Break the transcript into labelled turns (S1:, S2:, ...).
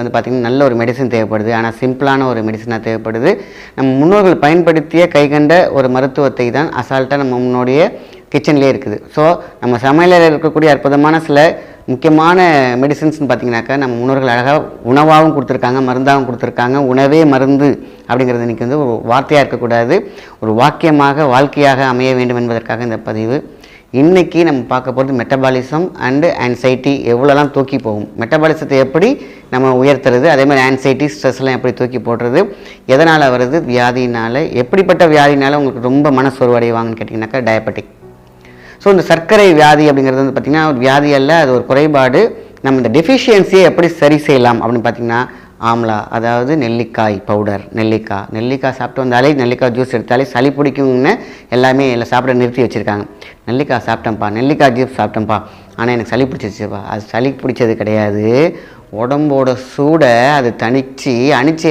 S1: வந்து பார்த்திங்கன்னா நல்ல ஒரு மெடிசன் தேவைப்படுது. ஆனால் சிம்பிளான ஒரு மெடிசனாக தேவைப்படுது. நம்ம முன்னோர்கள் பயன்படுத்திய கைகண்ட ஒரு மருத்துவத்தை தான் அசால்ட்டாக நம்ம முன்னோடைய கிச்சன்லேயே இருக்குது. ஸோ நம்ம சமையலில் இருக்கக்கூடிய அற்புதமான சில முக்கியமான மெடிசன்ஸ்னு பார்த்திங்கனாக்கா நம்ம முன்னோர்கள் அழகாக உணவாகவும் கொடுத்துருக்காங்க மருந்தாகவும் கொடுத்துருக்காங்க. உணவே மருந்து அப்படிங்கிறது இன்றைக்கி வந்து ஒரு வார்த்தையாக இருக்கக்கூடாது. ஒரு வாக்கியமாக வாழ்க்கையாக அமைய வேண்டும் என்பதற்காக இந்த பதிவு இன்றைக்கி நம்ம பார்க்க போகிறது மெட்டபாலிசம் அண்டு ஆன்சைட்டி எவ்வளோலாம் தூக்கி போகும். மெட்டபாலிசத்தை எப்படி நம்ம உயர்த்துறது? அதே மாதிரி ஆன்சைட்டி ஸ்ட்ரெஸ்லாம் எப்படி தூக்கி போடுறது? எதனால் வருது? வியாதினால் எப்படிப்பட்ட வியாதினால உங்களுக்கு ரொம்ப மனசோர்வடைவாங்கன்னு கேட்டிங்கனாக்கா டயபெட்டிக் ஸோ இந்த சர்க்கரை வியாதி அப்படிங்கிறது வந்து பார்த்திங்கன்னா ஒரு வியாதி அல்ல அது ஒரு குறைபாடு. நம்ம இந்த டெஃபிஷியன்சியை எப்படி சரி செய்யலாம் அப்படின்னு பார்த்தீங்கன்னா ஆம்லா அதாவது நெல்லிக்காய் பவுடர் நெல்லிக்காய். நெல்லிக்காய் சாப்பிட்டு வந்தாலே நெல்லிக்காய் ஜூஸ் எடுத்தாலே சளி பிடிக்கும்னு எல்லாமே எல்லாம் சாப்பிட நிறுத்தி வச்சுருக்காங்க. நெல்லிக்காய் சாப்பிட்டேன்ப்பா நெல்லிக்காய் ஜூஸ் சாப்பிட்டேன்ப்பா. ஆனால் எனக்கு சளி பிடிச்சிருச்சுப்பா. அது சளி பிடிச்சது கிடையாது. உடம்போட சூடை அது தணித்து அணிச்சு